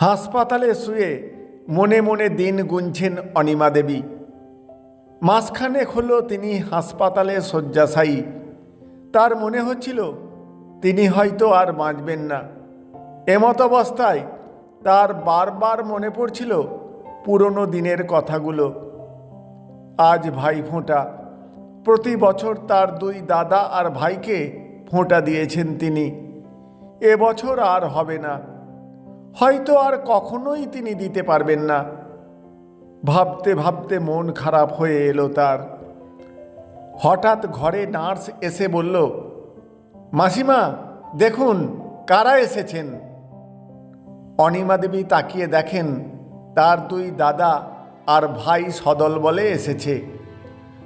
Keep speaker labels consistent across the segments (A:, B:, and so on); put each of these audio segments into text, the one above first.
A: হাসপাতালে শুয়ে মনে মনে দিন গুনছেন অনিমা দেবী। মাসখানেক হলো তিনি হাসপাতালে শয্যাশায়ী। তার মনে হচ্ছিল, তিনি হয়তো আর বাঁচবেন না। এমত অবস্থায় তার বারবার মনে পড়ছিল পুরনো দিনের কথাগুলো। আজ ভাই ফোঁটা। প্রতি বছর তার দুই দাদা আর ভাইকে ফোঁটা দিয়েছেন তিনি। এবছর আর হবে না। হয়তো আর কখনোই তিনি দিতে পারবেন না। ভাবতে ভাবতে মন খারাপ হয়ে এলো তার। হঠাৎ ঘরে নার্স এসে বলল, মাসিমা, দেখুন, কারা এসেছেন? অনিমা দেবী তাকিয়ে দেখেন, তার দুই দাদা আর ভাই সদল বলে এসেছে।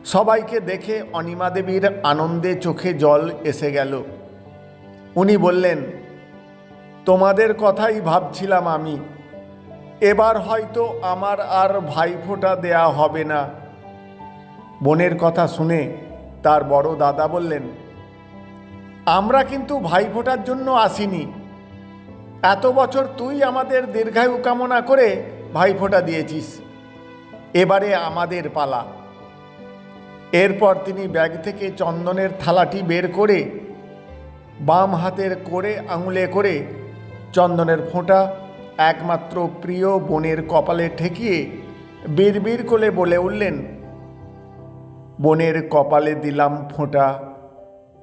A: সবাইকে দেখে অনিমা দেবীর আনন্দে চোখে জল এসে গেল। উনি বললেন তোমাদের কথাই ভাবছিলাম আমি। এবার হয়তো আমার আর ভাইফোঁটা দেয়া হবে না। বোনের কথা শুনে তার বড় দাদা বললেন, আমরা কিন্তু ভাইফোঁটার জন্য আসিনি। এত বছর তুই আমাদের দীর্ঘায়ু কামনা করে ভাইফোঁটা দিয়েছিস। এবারে আমাদের পালা। এরপর তিনি ব্যাগ থেকে চন্দনের থালাটি বের করে বাম হাতের করে আঙুলে করে চন্দনের ফোঁটা একমাত্র প্রিয় বোনের কপালে ঠেকিয়ে বিড়বিড় কোলে বলে উঠলেন, বোনের কপালে দিলাম ফোঁটা,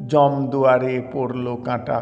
A: জম দুয়ারে পড়ল কাঁটা।